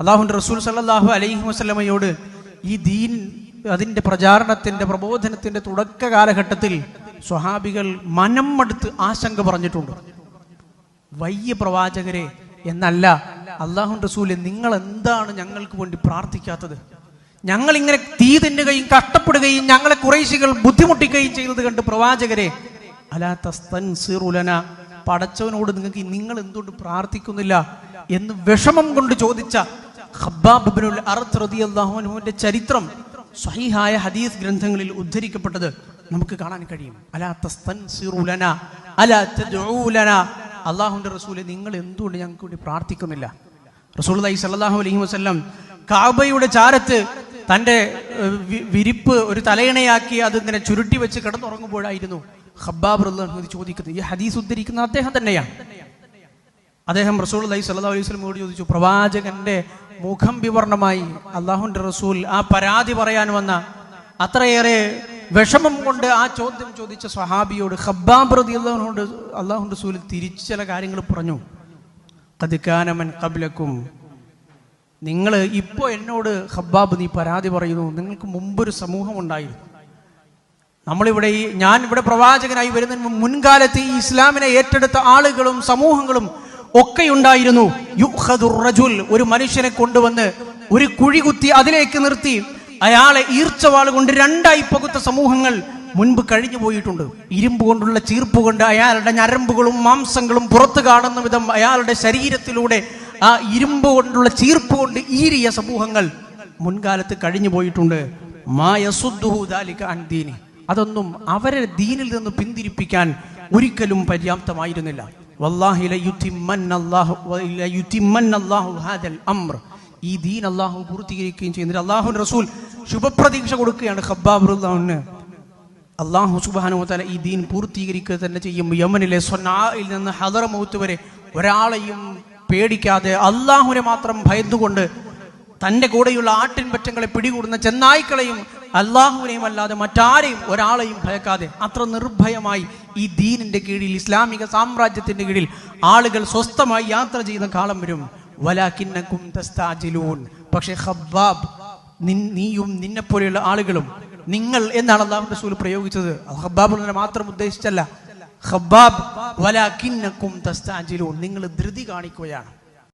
അള്ളാഹുന്റെ റസൂൽ സല്ലാഹു അലൈഹി വസ്ലമയോട് ഈ ദീൻ അതിന്റെ പ്രചാരണത്തിന്റെ പ്രബോധനത്തിന്റെ തുടക്ക കാലഘട്ടത്തിൽ സ്വഹാബികൾ മനം മടുത്ത് ആശങ്ക പറഞ്ഞിട്ടുണ്ട്. വയ്യ പ്രവാചകരെ എന്നല്ല അള്ളാഹു റസൂൽ നിങ്ങൾ എന്താണ് ഞങ്ങൾക്ക് വേണ്ടി പ്രാർത്ഥിക്കാത്തത്? ഞങ്ങൾ ഇങ്ങനെ തീ തിന്നുകയും കഷ്ടപ്പെടുകയും ഞങ്ങളെ കുറേശികൾ ബുദ്ധിമുട്ടിക്കുകയും ചെയ്യുന്നത് കണ്ട് പ്രവാചകരെ അലാ തസ്തൻസിറുലന പടച്ചവനോട് നിങ്ങൾക്ക് നിങ്ങൾ എന്തുകൊണ്ട് പ്രാർത്ഥിക്കുന്നില്ല? എന്ന് വിഷമം കൊണ്ട് ചോദിച്ച അറത്ത് റളിയല്ലാഹു അൻഹുവിന്റെ ചരിത്രം സ്വഹീഹായ ഹദീസ് ഗ്രന്ഥങ്ങളിൽ ഉദ്ധരിക്കപ്പെട്ടത് നമുക്ക് കാണാൻ കഴിയും. അലാ തസ്തൻസിറുലന അലാ റസൂലെ നിങ്ങൾ എന്തുകൊണ്ട് ഞങ്ങൾക്ക് വേണ്ടി പ്രാർത്ഥിക്കുന്നില്ല? റസൂൽ സല്ലാഹു അലൈഹി വസ്ലം കാബയുടെ ചാരത്ത് തന്റെ വിരിപ്പ് ഒരു തലയിണയാക്കി അത് ഇങ്ങനെ ചുരുട്ടി വെച്ച് കിടന്നുറങ്ങുമ്പോഴായിരുന്നു ഹബ്ബാബ് അൻഹു ചോദിക്കുന്നത്. ഈ ഹദീസ് ഉദ്ധരിക്കുന്ന അദ്ദേഹം തന്നെയാണ്. അദ്ദേഹം റസൂൾ അലൈഹി സല്ലാ അലൈഹി സ്വലമോട് ചോദിച്ചു പ്രവാചകന്റെ മുഖം വിവർണമായി അള്ളാഹുന്റെ റസൂൽ ആ പരാതി പറയാൻ വന്ന അത്രയേറെ വിഷമം കൊണ്ട് ആ ചോദ്യം ചോദിച്ച സ്വഹാബിയോട് ഖബ്ബാബ് അള്ളാഹുനോട് അള്ളാഹുന്റെ റസൂൽ തിരിച്ചു ചില കാര്യങ്ങൾ പറഞ്ഞു. കതിക്കാനമൻ കബിലക്കും നിങ്ങൾ ഇപ്പോൾ എന്നോട് ഹബ്ബാബ് നീ പരാതി പറയുന്നു. നിങ്ങൾക്ക് മുമ്പൊരു സമൂഹം ഉണ്ടായിരുന്നു. നമ്മളിവിടെ ഈ ഞാൻ ഇവിടെ പ്രവാചകനായി വരുന്നതിന് മുൻകാലത്ത് ഈ ഇസ്ലാമിനെ ഏറ്റെടുത്ത ആളുകളും സമൂഹങ്ങളും ഒക്കെ ഉണ്ടായിരുന്നു റജുൽ ഒരു മനുഷ്യനെ കൊണ്ടുവന്ന് ഒരു കുഴി കുത്തി അതിലേക്ക് നിർത്തി. അയാളെ ഈർച്ചവാൾ കൊണ്ട് രണ്ടായി പകുത്ത സമൂഹങ്ങൾ മുൻപ് കഴിഞ്ഞു പോയിട്ടുണ്ട്. ഇരുമ്പ് കൊണ്ടുള്ള ചീർപ്പ് കൊണ്ട് അയാളുടെ ഞരമ്പുകളും മാംസങ്ങളും പുറത്തു കാണുന്ന വിധം അയാളുടെ ശരീരത്തിലൂടെ ആ ഇരുമ്പ് കൊണ്ടുള്ള ചീർപ്പ് കൊണ്ട് ഈരിയ സമൂഹങ്ങൾ മുൻകാലത്ത് കഴിഞ്ഞു പോയിട്ടുണ്ട്. മാ യസുദ്ദുഹു ദാലിക അൻ അതൊന്നും അവരെ ദീനിൽ നിന്ന് പിന്തിരിപ്പിക്കാൻ ഒരിക്കലും പര്യാപ്തമായിരുന്നില്ല. വല്ലാഹി വലയുതിമ്മന്നല്ലാഹു ഹാദൽ അംർ. ഈ ദീൻ അള്ളാഹു പൂർത്തീകരിക്കുകയും ചെയ്യുന്നില്ല അള്ളാഹു റസൂൽ ശുഭപ്രതീക്ഷ കൊടുക്കുകയാണ് ഖബ്ബാബ് റളിയല്ലാഹുവിന് അള്ളാഹു സുബാനു തല ഈ ദീൻ പൂർത്തീകരിക്കുക തന്നെ ചെയ്യും. യമനിലെ സൊന്നായിൽ നിന്ന് ഹദറമൗത്ത് വരെ ഒരാളെയും പേടിക്കാതെ അള്ളാഹുവിനെ മാത്രം ഭയന്നുകൊണ്ട് തന്റെ കൂടെയുള്ള ആട്ടിൻപറ്റങ്ങളെ പിടികൂടുന്ന ചെന്നായ്ക്കളെയും അള്ളാഹുവിനെയും അല്ലാതെ മറ്റാരെയും ഒരാളെയും ഭയക്കാതെ അത്ര നിർഭയമായി ഈ ദീനിന്റെ കീഴിൽ ഇസ്ലാമിക സാമ്രാജ്യത്തിന്റെ കീഴിൽ ആളുകൾ സ്വസ്ഥമായി യാത്ര ചെയ്യുന്ന കാലം വരും. വലാക്കിന്നക്കും തസ്താജിലൂൻ. പക്ഷേ ഹബ്ബാബ് നീയും നിന്നെ പോലെയുള്ള ആളുകളും നിങ്ങൾ എന്നാണ് അള്ളാഹു റസൂൽ പ്രയോഗിച്ചത്. ഹബ്ബാബ് മാത്രം ഉദ്ദേശിച്ചല്ല. ഹബ്ബാബ് വലാക്കിന്നക്കും തസ്താജിലൂൻ. നിങ്ങൾ ധൃതി കാണിക്കുകയാണ്.